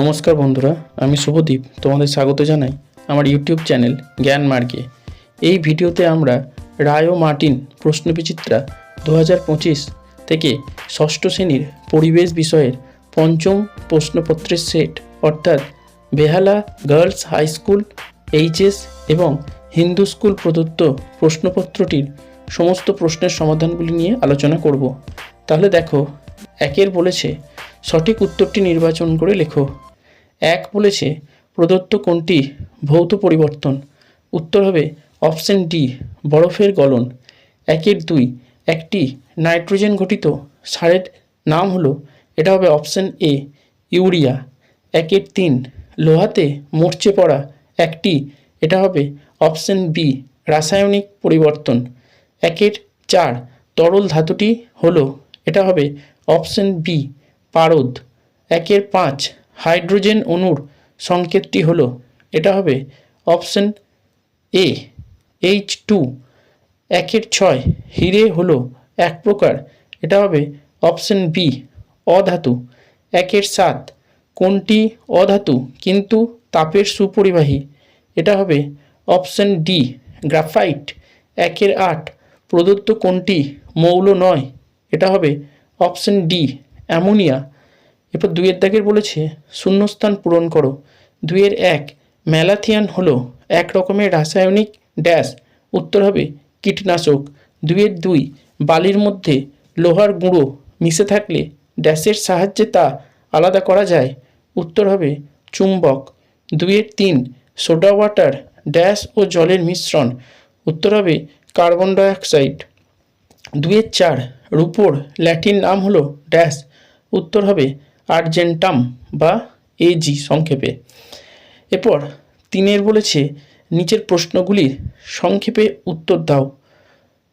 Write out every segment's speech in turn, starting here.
নমস্কার বন্ধুরা, আমি শুভদীপ তোমাদের স্বাগত জানাই আমার ইউটিউব চ্যানেল জ্ঞান মার্গে। এই ভিডিওতে আমরা রায় মার্টিন প্রশ্নবিচিত্রা দু হাজার পঁচিশ থেকে ষষ্ঠ শ্রেণির পরিবেশ বিষয়ের পঞ্চম প্রশ্নপত্রের সেট, অর্থাৎ Behala girls high school, HS এবং হিন্দু স্কুল প্রদত্ত প্রশ্নপত্রটির সমস্ত প্রশ্নের সমাধানগুলি নিয়ে আলোচনা করব। তাহলে দেখো একের বলেছে, সঠিক উত্তরটি নির্বাচন করে লেখো। এক বলেছে, প্রদত্ত কোনটি ভৌত পরিবর্তন। উত্তর হবে অপশন ডি, বরফের গলন। একের দুই, একটি নাইট্রোজেন ঘটিত সারের নাম হলো, এটা হবে অপশন এ, ইউরিয়া। একের তিন, লোহাতে মরচে পড়া একটি, এটা হবে অপশন বি, রাসায়নিক পরিবর্তন। একের চার, তরল ধাতুটি হলো, এটা হবে অপশন বি পারদ। একের পাঁচ, হাইড্রোজেন অণুর সংকেতটি হলো। এটা হবে অপশন এ এইচ টু একের ছয়, হিরে হলো এক প্রকার। এটা হবে অপশন বি অধাতু। একের সাত, কোনটি অধাতু, কিন্তু তাপের সুপরিবাহী। এটা হবে অপশন ডি গ্রাফাইট। একের আট, প্রদত্ত কোনটি মৌল নয়। এটা হবে অপশন ডি, অ্যামোনিয়া। এরপর দুইয়ের দাগের বলেছে, শূন্যস্থান পূরণ করো। দুইয়ের এক, ম্যালাথিয়ান হলো এক রকমের রাসায়নিক ড্যাশ। উত্তর হবে, কীটনাশক। দুইয়ের দুই, বালির মধ্যে লোহার গুঁড়ো মিশে থাকলে ড্যাশের সাহায্যে তা আলাদা করা যায়। উত্তর হবে, চুম্বক। দুইয়ের তিন, সোডা ওয়াটার, ড্যাশ ও জলের মিশ্রণ। উত্তর হবে, কার্বন ডাইঅক্সাইড। দুইয়ের চার রূপোর ল্যাটিন নাম হলো ড্যাশ, উত্তর হবে আর্জেন্টাম বা এজি সংক্ষেপে। এরপর তিনের বলেছে, নিচের প্রশ্নগুলির সংক্ষেপে উত্তর দাও।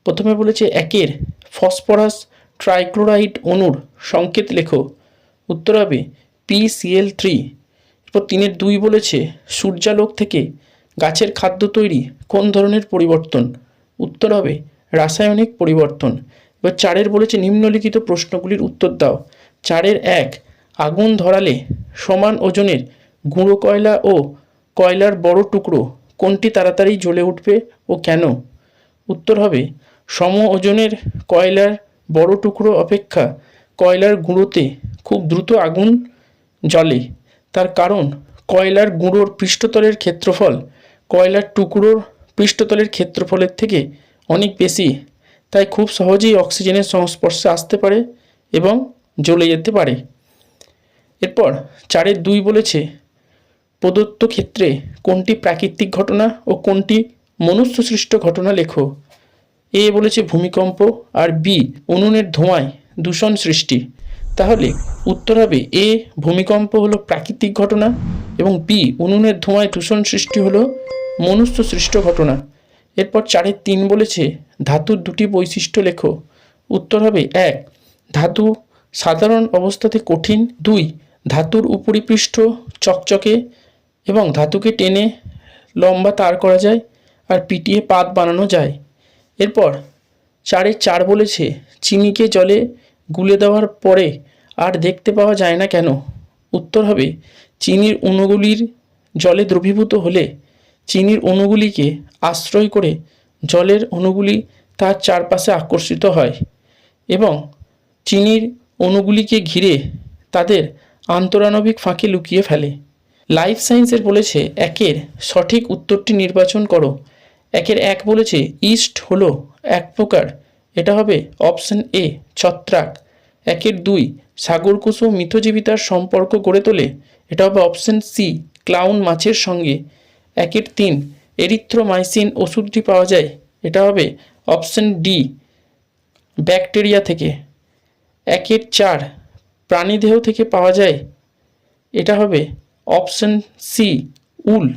প্রথমে বলেছে একের ফসফরাস ট্রাইক্লোরাইড অণুর সংকেত লেখো। উত্তর হবে পিসিএল থ্রি। এরপর তিনের দুই বলেছে, সূর্যালোক থেকে গাছের খাদ্য তৈরি কোন ধরনের পরিবর্তন? উত্তর হবে রাসায়নিক পরিবর্তন। এবার চারের বলেছে নিম্নলিখিত প্রশ্নগুলির উত্তর দাও। চারের এক, আগুন ধরালে সমান ওজনের গুঁড়ো কয়লা ও কয়লার বড় টুকরো কোনটি তাড়াতাড়ি জ্বলে উঠবে ও কেন? উত্তর হবে, সম ওজনের কয়লার বড় টুকরো অপেক্ষা কয়লার গুঁড়োতে খুব দ্রুত আগুন জ্বলে। তার কারণ, কয়লার গুঁড়োর পৃষ্ঠতলের ক্ষেত্রফল কয়লার টুকরোর পৃষ্ঠতলের ক্ষেত্রফলের থেকে অনেক বেশি। তাই খুব সহজেই অক্সিজেনের সংস্পর্শে আসতে পারে এবং জ্বলে যেতে পারে। এরপর চারের দুই বলেছে, প্রদত্ত ক্ষেত্রে কোনটি প্রাকৃতিক ঘটনা ও কোনটি মনুষ্যসৃষ্ট ঘটনা লেখো। এ বলেছে ভূমিকম্প আর বি উনুনের ধোঁয়ায় দূষণ সৃষ্টি। তাহলে উত্তর হবে এ ভূমিকম্প হলো প্রাকৃতিক ঘটনা এবং বি উনুনের ধোঁয়ায় দূষণ সৃষ্টি হলো মনুষ্য সৃষ্ট ঘটনা। এরপর চারের তিন বলেছে, ধাতুর দুটি বৈশিষ্ট্য লেখো। উত্তর হবে এক, ধাতু সাধারণ অবস্থাতে কঠিন। দুই, ধাতুর উপরিপৃষ্ঠ চকচকে এবং ধাতুকে টেনে লম্বা তার করা যায় আর পিটিয়ে পাত বানানো যায়। এরপর চারে চার বলেছে, চিনিকে জলে গুলে দেওয়ার পরে আর দেখতে পাওয়া যায় না কেন? উত্তর হবে, চিনির অণুগুলির জলে দ্রবীভূত হলে চিনির অণুগুলিকে আশ্রয় করে জলের অণুগুলি তার চারপাশে আকর্ষিত হয় এবং চিনির অণুগুলিকে ঘিরে তাদের আন্তরাণবিক ফাঁকে লুকিয়ে ফেলে। লাইফ সায়েন্সের বলেছে একের সঠিক উত্তরটি নির্বাচন করো। একের এক বলেছে ইস্ট হলো এক প্রকার, এটা হবে অপশন এ ছত্রাক। একের দুই সাগরকুসুম মিথজীবিতার সম্পর্ক গড়ে তোলে, এটা হবে অপশন সি ক্লাউন মাছের সঙ্গে। একের তিন। এরিথ্রোমাইসিন ওষুধটি পাওয়া যায়? এটা হবে অপশন ডি, ব্যাকটেরিয়া থেকে। একের চার, প্রাণীদেহ থেকে পাওয়া যায়? এটা হবে অপশন সি, উল।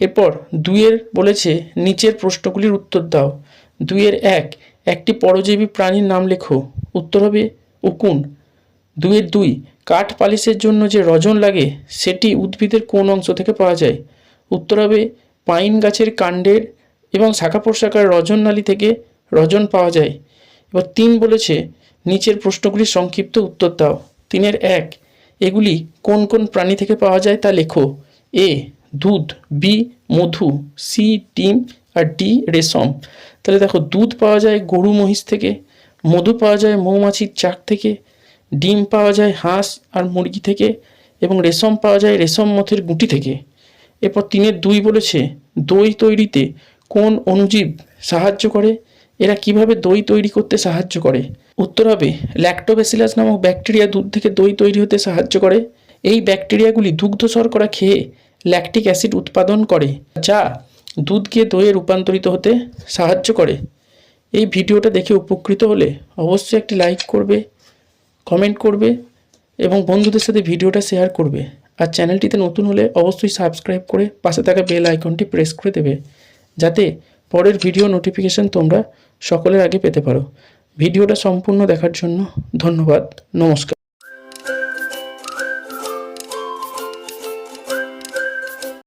এরপর দুইয়ের বলেছে, নিচের প্রশ্নগুলির উত্তর দাও। দুইয়ের এক, একটি পরজীবী প্রাণীর নাম লেখো। উত্তর হবে উকুন। দুইয়ের দুই, কাঠ পালিশের জন্য যে রজন লাগে, সেটি উদ্ভিদের কোন অংশ থেকে পাওয়া যায়? উত্তর হবে পাইন গাছের কাণ্ডের এবং শাখা প্রশাখার রজন নালী থেকে রজন পাওয়া যায়। এবার তিন বলেছে, নিচের প্রশ্নগুলির সংক্ষিপ্ত উত্তর দাও। তিনের এক, এগুলি কোন কোন প্রাণী থেকে পাওয়া যায় তা লেখো। এ, দুধ, বি, মধু, সি, ডিম, আর ডি, রেশম। তাহলে দেখো, দুধ পাওয়া যায় গরু মহিষ থেকে, মধু পাওয়া যায় মৌমাছির চাক থেকে, ডিম পাওয়া যায় হাঁস আর মুরগি থেকে, এবং রেশম পাওয়া যায় রেশম মথের গুটি থেকে। এরপর তিনের দুই বলেছে, দই তৈরিতে কোন অণুজীব সাহায্য করে? এরা কীভাবে দই তৈরি করতে সাহায্য করে? উত্তর হবে ল্যাক্টোবেসিলাস নামক ব্যাকটেরিয়া দুধ থেকে দই তৈরি হতে সাহায্য করে। এই ব্যাকটেরিয়াগুলি দুগ্ধ শর্করা খেয়ে ল্যাকটিক অ্যাসিড উৎপাদন করে, যা দুধকে দইয়ে রূপান্তরিত হতে সাহায্য করে। এই ভিডিওটা দেখে উপকৃত হলে অবশ্যই একটি লাইক করবে কমেন্ট করবে এবং বন্ধুদের সাথে ভিডিওটা শেয়ার করবে। আর চ্যানেলটিতে নতুন হলে অবশ্যই সাবস্ক্রাইব করে পাশে থাকা বেল আইকনটি প্রেস করে দেবে, যাতে পরের ভিডিও নোটিফিকেশান তোমরা সকলের আগে পেতে পারো। ভিডিওটা সম্পূর্ণ দেখার জন্য ধন্যবাদ, নমস্কার।